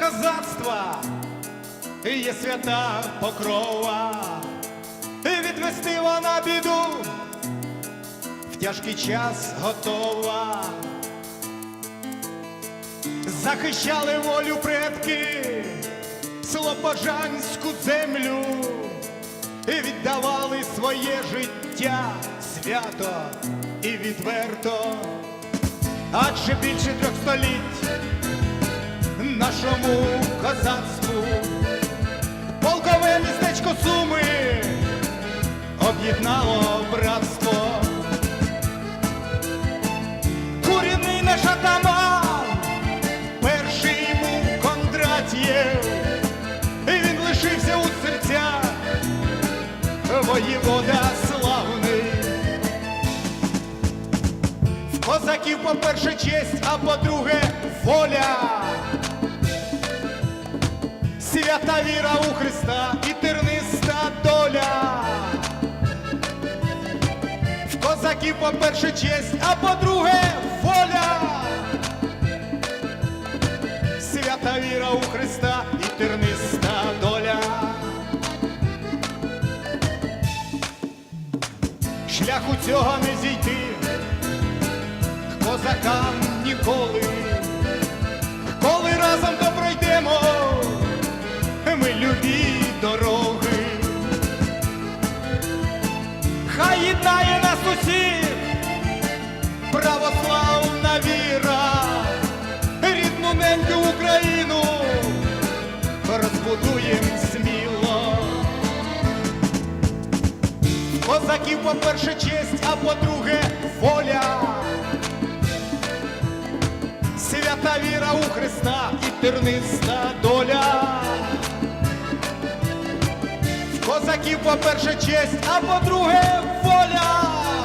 козацтва. Є свята покрова, відвести вона біду. В тяжкий час готова. Захищали волю предки, слобожанську землю. І віддавали своє життя свято і відверто, адже більше трьох століть нашому козацтву полкове містечко Суми об'єднало братство. Курінний наш атаман, перший був Кондратєв, і він лишився у серцях воєвода славний. Козаків, по-перше, честь, а по-друге, воля. Свята віра у Христа і терниста доля. В козаків, по-перше, честь, а по-друге, воля. Свята віра у Христа і терниста доля. Шляху цього не зійти, козакам ніколи, коли разом то пройдемо, ми любі дороги. Хай єднає нас усіх, православна віра, рідну неньку Україну розбудуєм сміло. Козаків, по-перше, честь, а по-друге, воля. Свята віра у Христа і терниста доля. Козаків, по-перше, честь, а по-друге, воля.